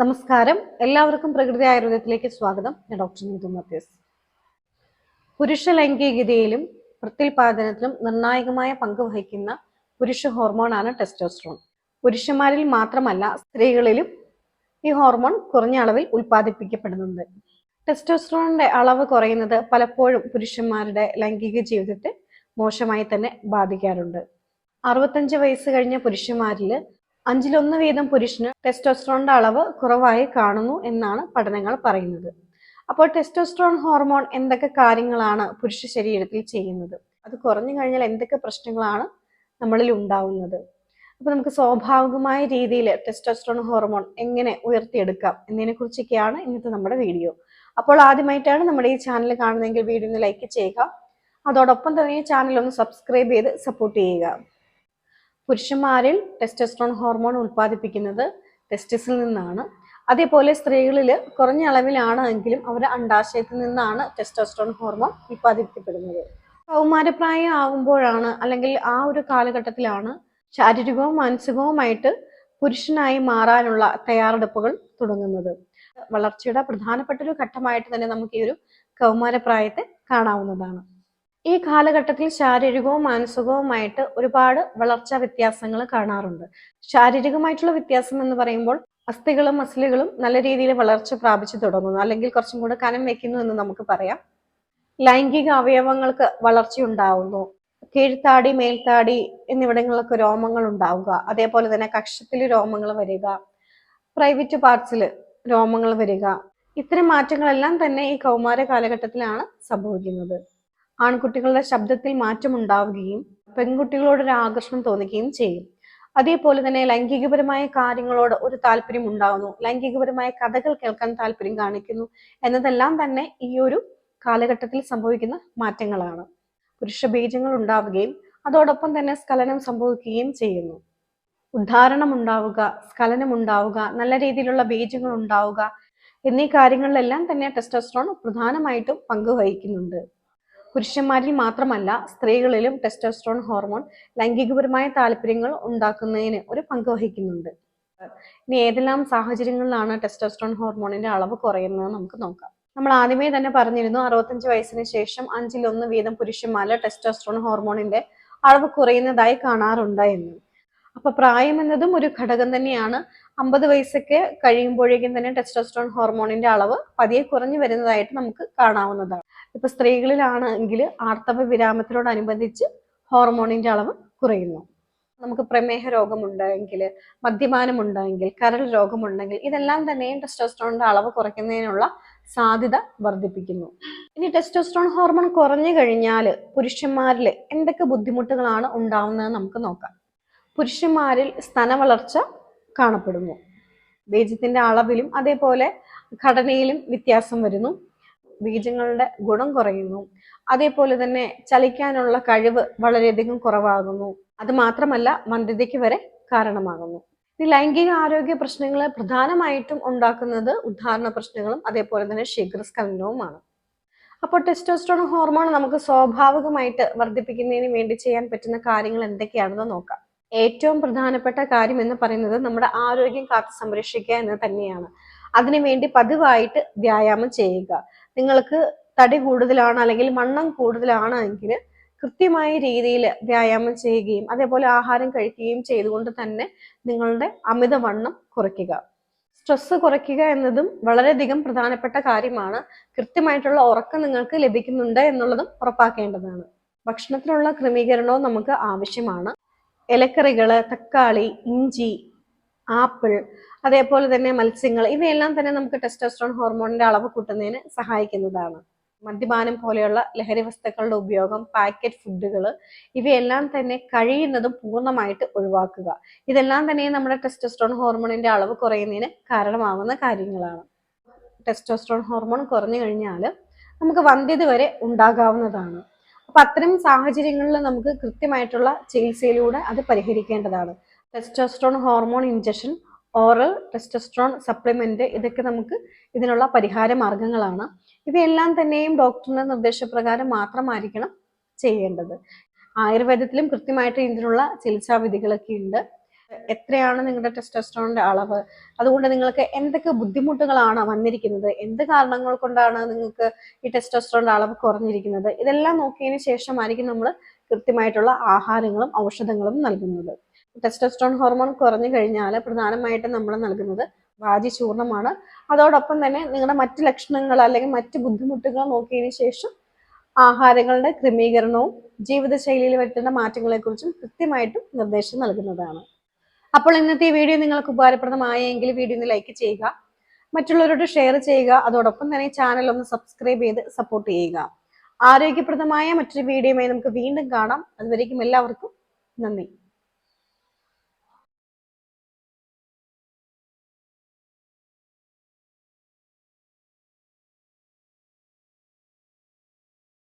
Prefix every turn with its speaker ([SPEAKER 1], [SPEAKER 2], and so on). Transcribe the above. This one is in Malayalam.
[SPEAKER 1] നമസ്കാരം. എല്ലാവർക്കും പ്രകൃതി ആയുർവേദത്തിലേക്ക് സ്വാഗതം. ഞാൻ ഡോക്ടർ നീതു മത്യസ്. പുരുഷ ലൈംഗികതയിലും പ്രത്യുൽപാദനത്തിലും നിർണായകമായ പങ്ക് വഹിക്കുന്ന പുരുഷ ഹോർമോണാണ് ടെസ്റ്റോസ്ട്രോൺ. പുരുഷന്മാരിൽ മാത്രമല്ല സ്ത്രീകളിലും ഈ ഹോർമോൺ കുറഞ്ഞ അളവിൽ ഉൽപ്പാദിപ്പിക്കപ്പെടുന്നുണ്ട്. ടെസ്റ്റോസ്ട്രോണിന്റെ അളവ് കുറയുന്നത് പലപ്പോഴും പുരുഷന്മാരുടെ ലൈംഗിക ജീവിതത്തെ മോശമായി തന്നെ ബാധിക്കാറുണ്ട്. അറുപത്തഞ്ച് വയസ്സ് കഴിഞ്ഞ പുരുഷന്മാരിൽ അഞ്ചിലൊന്ന് വീതം പുരുഷന് ടെസ്റ്റോസ്ട്രോണിന്റെ അളവ് കുറവായി കാണുന്നു എന്നാണ് പഠനങ്ങൾ പറയുന്നത്. അപ്പോൾ ടെസ്റ്റോസ്ട്രോൺ ഹോർമോൺ എന്തൊക്കെ കാര്യങ്ങളാണ് പുരുഷ ശരീരത്തിൽ ചെയ്യുന്നത്? അത് കുറഞ്ഞു കഴിഞ്ഞാൽ എന്തൊക്കെ പ്രശ്നങ്ങളാണ് നമ്മളിൽ ഉണ്ടാവുന്നത്? അപ്പൊ നമുക്ക് സ്വാഭാവികമായ രീതിയിൽ ടെസ്റ്റോസ്ട്രോൺ ഹോർമോൺ എങ്ങനെ ഉയർത്തിയെടുക്കാം എന്നതിനെ കുറിച്ചൊക്കെയാണ് ഇന്നത്തെ നമ്മുടെ വീഡിയോ. അപ്പോൾ ആദ്യമായിട്ടാണ് നമ്മുടെ ഈ ചാനൽ കാണുന്നതെങ്കിൽ വീഡിയോ ഒന്ന് ലൈക്ക് ചെയ്യുക. അതോടൊപ്പം തന്നെ ഈ ചാനൽ ഒന്ന് സബ്സ്ക്രൈബ് ചെയ്ത് സപ്പോർട്ട് ചെയ്യുക. പുരുഷന്മാരിൽ ടെസ്റ്റസ്ട്രോൺ ഹോർമോൺ ഉൽപ്പാദിപ്പിക്കുന്നത് ടെസ്റ്റിസിൽ നിന്നാണ്. അതേപോലെ സ്ത്രീകളിൽ കുറഞ്ഞ അളവിലാണ് എങ്കിലും അവരുടെ അണ്ടാശയത്തിൽ നിന്നാണ് ടെസ്റ്റോസ്ട്രോൺ ഹോർമോൺ ഉൽപ്പാദിപ്പിക്കപ്പെടുന്നത്. കൗമാരപ്രായം ആകുമ്പോഴാണ് അല്ലെങ്കിൽ ആ ഒരു കാലഘട്ടത്തിലാണ് ശാരീരികവും മാനസികവുമായിട്ട് പുരുഷനായി മാറാനുള്ള തയ്യാറെടുപ്പുകൾ തുടങ്ങുന്നത്. വളർച്ചയുടെ പ്രധാനപ്പെട്ട ഒരു ഘട്ടമായിട്ട് തന്നെ നമുക്ക് ഈ ഒരു കൗമാരപ്രായത്തെ കാണാവുന്നതാണ്. ഈ കാലഘട്ടത്തിൽ ശാരീരികവും മാനസികവുമായിട്ട് ഒരുപാട് വളർച്ചാ വ്യത്യാസങ്ങൾ കാണാറുണ്ട്. ശാരീരികമായിട്ടുള്ള വ്യത്യാസം എന്ന് പറയുമ്പോൾ അസ്ഥികളും മസിലുകളും നല്ല രീതിയിൽ വളർച്ച പ്രാപിച്ചു തുടങ്ങുന്നു. അല്ലെങ്കിൽ കുറച്ചും കൂടെ കനം വെക്കുന്നു എന്ന് നമുക്ക് പറയാം. ലൈംഗിക അവയവങ്ങൾക്ക് വളർച്ച ഉണ്ടാവുന്നു. കീഴ്ത്താടി മേൽത്താടി എന്നിവിടങ്ങളിലൊക്കെ രോമങ്ങൾ ഉണ്ടാവുക. അതേപോലെ തന്നെ കക്ഷത്തിൽ രോമങ്ങൾ വരിക. പ്രൈവറ്റ് പാർട്സിൽ രോമങ്ങൾ വരിക. ഇത്തരം മാറ്റങ്ങളെല്ലാം തന്നെ ഈ കൗമാര കാലഘട്ടത്തിലാണ് സംഭവിക്കുന്നത്. ആൺകുട്ടികളുടെ ശബ്ദത്തിൽ മാറ്റം ഉണ്ടാവുകയും പെൺകുട്ടികളോടൊരു ആകർഷണം തോന്നുകയും ചെയ്യും. അതേപോലെ തന്നെ ലൈംഗികപരമായ കാര്യങ്ങളോട് ഒരു താല്പര്യം ഉണ്ടാകുന്നു ലൈംഗികപരമായ കഥകൾ കേൾക്കാൻ താല്പര്യം കാണിക്കുന്നു. എന്നതെല്ലാം തന്നെ ഈ ഒരു കാലഘട്ടത്തിൽ സംഭവിക്കുന്ന മാറ്റങ്ങളാണ്. പുരുഷ ബീജങ്ങൾ ഉണ്ടാവുകയും അതോടൊപ്പം തന്നെ സ്കലനം സംഭവിക്കുകയും ചെയ്യുന്നു. ഉദ്ധാരണം ഉണ്ടാവുക സ്കലനം ഉണ്ടാവുക നല്ല രീതിയിലുള്ള ബീജങ്ങൾ ഉണ്ടാവുക എന്നീ കാര്യങ്ങളിലെല്ലാം തന്നെ ടെസ്റ്റോസ്ട്രോൺ പ്രധാനമായിട്ടും പങ്കുവഹിക്കുന്നുണ്ട്. പുരുഷന്മാരിൽ മാത്രമല്ല സ്ത്രീകളിലും ടെസ്റ്റോസ്ട്രോൺ ഹോർമോൺ ലൈംഗികപരമായ താല്പര്യങ്ങൾ ഉണ്ടാക്കുന്നതിന് ഒരു പങ്ക് വഹിക്കുന്നുണ്ട്. ഇനി ഏതെല്ലാം സാഹചര്യങ്ങളിലാണ് ടെസ്റ്റോസ്ട്രോൺ ഹോർമോണിന്റെ അളവ് കുറയുന്നത് നമുക്ക് നോക്കാം. നമ്മൾ ആദ്യമേ തന്നെ പറഞ്ഞിരുന്നു അറുപത്തഞ്ച് വയസ്സിന് ശേഷം അഞ്ചിലൊന്ന് വീതം പുരുഷന്മാരിൽ ടെസ്റ്റോസ്ട്രോൺ ഹോർമോണിന്റെ അളവ് കുറയുന്നതായി കാണാറുണ്ട് എന്ന്. അപ്പൊ പ്രായം എന്നതും ഒരു ഘടകം തന്നെയാണ്. അമ്പത് വയസ്സൊക്കെ കഴിയുമ്പോഴേക്കും തന്നെ ടെസ്റ്റോസ്ട്രോൺ ഹോർമോണിന്റെ അളവ് പതിയെ കുറഞ്ഞു വരുന്നതായിട്ട് നമുക്ക് കാണാവുന്നതാണ്. ഇപ്പൊ സ്ത്രീകളിലാണെങ്കിൽ ആർത്തവ വിരാമത്തിനോടനുബന്ധിച്ച് ഹോർമോണിന്റെ അളവ് കുറയുന്നു. നമുക്ക് പ്രമേഹ രോഗമുണ്ടെങ്കിൽ മദ്യപാനം ഉണ്ടെങ്കിൽ കരൾ രോഗമുണ്ടെങ്കിൽ ഇതെല്ലാം തന്നെയും ടെസ്റ്റോസ്ട്രോണിന്റെ അളവ് കുറയ്ക്കുന്നതിനുള്ള സാധ്യത വർദ്ധിപ്പിക്കുന്നു. ഇനി ടെസ്റ്റോസ്ട്രോൺ ഹോർമോൺ കുറഞ്ഞു കഴിഞ്ഞാൽ പുരുഷന്മാരിൽ എന്തൊക്കെ ബുദ്ധിമുട്ടുകളാണ് ഉണ്ടാവുന്നത് നമുക്ക് നോക്കാം. പുരുഷന്മാരിൽ സ്തനവളർച്ച കാണപ്പെടുന്നു. ബീജത്തിന്റെ അളവിലും അതേപോലെ ഘടനയിലും വ്യത്യാസം വരുന്നു. ബീജങ്ങളുടെ ഗുണം കുറയുന്നു. അതേപോലെ തന്നെ ചലിക്കാനുള്ള കഴിവ് വളരെയധികം കുറവാകുന്നു. അത് മാത്രമല്ല മന്ദതയ്ക്ക് വരെ കാരണമാകുന്നു. ഈ ലൈംഗിക ആരോഗ്യ പ്രശ്നങ്ങൾ പ്രധാനമായിട്ടും ഉണ്ടാക്കുന്നത് ഉദ്ധാരണ പ്രശ്നങ്ങളും അതേപോലെ തന്നെ ശീഘ്രസ്ഖലനവുമാണ്. അപ്പോൾ ടെസ്റ്റോസ്ട്രോൺ ഹോർമോൺ നമുക്ക് സ്വാഭാവികമായിട്ട് വർദ്ധിപ്പിക്കുന്നതിന് വേണ്ടി ചെയ്യാൻ പറ്റുന്ന കാര്യങ്ങൾ എന്തൊക്കെയാണെന്ന് നോക്കാം. ഏറ്റവും പ്രധാനപ്പെട്ട കാര്യം എന്ന് പറയുന്നത് നമ്മുടെ ആരോഗ്യം കാത്തു സംരക്ഷിക്കുക എന്ന് തന്നെയാണ്. അതിനുവേണ്ടി പതിവായിട്ട് വ്യായാമം ചെയ്യുക. നിങ്ങൾക്ക് തടി കൂടുതലാണ് അല്ലെങ്കിൽ വണ്ണം കൂടുതലാണ് എങ്കിൽ കൃത്യമായ രീതിയിൽ വ്യായാമം ചെയ്യുകയും അതേപോലെ ആഹാരം കഴിക്കുകയും ചെയ്തുകൊണ്ട് തന്നെ നിങ്ങളുടെ അമിതവണ്ണം കുറയ്ക്കുക. സ്ട്രെസ് കുറയ്ക്കുക എന്നതും വളരെയധികം പ്രധാനപ്പെട്ട കാര്യമാണ്. കൃത്യമായിട്ടുള്ള ഉറക്കം നിങ്ങൾക്ക് ലഭിക്കുന്നുണ്ട് എന്നുള്ളതും ഉറപ്പാക്കേണ്ടതാണ്. ഭക്ഷണത്തിനുള്ള ക്രമീകരണവും നമുക്ക് ആവശ്യമാണ്. ഇലക്കറികൾ തക്കാളി ഇഞ്ചി ആപ്പിൾ അതേപോലെ തന്നെ മത്സ്യങ്ങൾ ഇവയെല്ലാം തന്നെ നമുക്ക് ടെസ്റ്റോസ്ട്രോൺ ഹോർമോണിന്റെ അളവ് കൂട്ടുന്നതിന് സഹായിക്കുന്നതാണ്. മദ്യപാനം പോലെയുള്ള ലഹരി വസ്തുക്കളുടെ ഉപയോഗം പാക്കറ്റ് ഫുഡുകൾ ഇവയെല്ലാം തന്നെ കഴിയുന്നതും പൂർണമായിട്ട് ഒഴിവാക്കുക. ഇതെല്ലാം തന്നെ നമ്മുടെ ടെസ്റ്റോസ്ട്രോൺ ഹോർമോണിന്റെ അളവ് കുറയുന്നതിന് കാരണമാവുന്ന കാര്യങ്ങളാണ്. ടെസ്റ്റോസ്ട്രോൺ ഹോർമോൺ കുറഞ്ഞു കഴിഞ്ഞാൽ നമുക്ക് വന്ധ്യത വരെ ഉണ്ടാകാവുന്നതാണ്. അപ്പൊ അത്തരം സാഹചര്യങ്ങളിൽ നമുക്ക് കൃത്യമായിട്ടുള്ള ചികിത്സയിലൂടെ അത് പരിഹരിക്കേണ്ടതാണ്. Testosterone hormone injection oral testosterone supplement ഇതൊക്കെ നമുക്ക് ഇതിനുള്ള പരിഹാര മാർഗങ്ങളാണ്. ഇവയെല്ലാം തന്നെയും ഡോക്ടറിന്റെ നിർദ്ദേശപ്രകാരം മാത്രമായിരിക്കണം ചെയ്യേണ്ടത്. ആയുർവേദത്തിലും കൃത്യമായിട്ട് ഇതിനുള്ള ചികിത്സാവിധികളൊക്കെ ഉണ്ട്. എത്രയാണ് നിങ്ങളുടെ ടെസ്റ്റോസ്റ്ററോണിന്റെ അളവ്? അതുകൊണ്ട് നിങ്ങൾക്ക് എന്തൊക്കെ ബുദ്ധിമുട്ടുകളാണ് വന്നിരിക്കുന്നത്? എന്ത് കാരണങ്ങൾ കൊണ്ടാണ് നിങ്ങൾക്ക് ഈ ടെസ്റ്റോസ്റ്ററോണിന്റെ അളവ് കുറഞ്ഞിരിക്കുന്നത്? ഇതെല്ലാം നോക്കിയതിന് ശേഷമായിരിക്കും നമ്മൾ കൃത്യമായിട്ടുള്ള ആഹാരങ്ങളും ഔഷധങ്ങളും നൽകുന്നത്. ടെസ്റ്റോസ്റ്ററോൺ ഹോർമോൺ കുറഞ്ഞു കഴിഞ്ഞാൽ പ്രധാനമായിട്ടും നമ്മൾ നൽകുന്നത് വാജി ചൂർണമാണ്. അതോടൊപ്പം തന്നെ നിങ്ങളുടെ മറ്റ് ലക്ഷണങ്ങൾ അല്ലെങ്കിൽ മറ്റ് ബുദ്ധിമുട്ടുകൾ നോക്കിയതിന് ശേഷം ആഹാരങ്ങളുടെ ക്രമീകരണവും ജീവിതശൈലിയിൽ വരുത്തേണ്ട മാറ്റങ്ങളെക്കുറിച്ചും കൃത്യമായിട്ടും നിർദ്ദേശം നൽകുന്നതാണ്. അപ്പോൾ ഇന്നത്തെ ഈ വീഡിയോ നിങ്ങൾക്ക് ഉപകാരപ്രദമായെങ്കിൽ വീഡിയോ ഒന്ന് ലൈക്ക് ചെയ്യുക. മറ്റുള്ളവരോട് ഷെയർ ചെയ്യുക. അതോടൊപ്പം തന്നെ ചാനൽ ഒന്ന് സബ്സ്ക്രൈബ് ചെയ്ത് സപ്പോർട്ട് ചെയ്യുക. ആരോഗ്യപ്രദമായ മറ്റൊരു വീഡിയോയുമായി നമുക്ക് വീണ്ടും കാണാം. അതുവരേക്കും എല്ലാവർക്കും നന്ദി.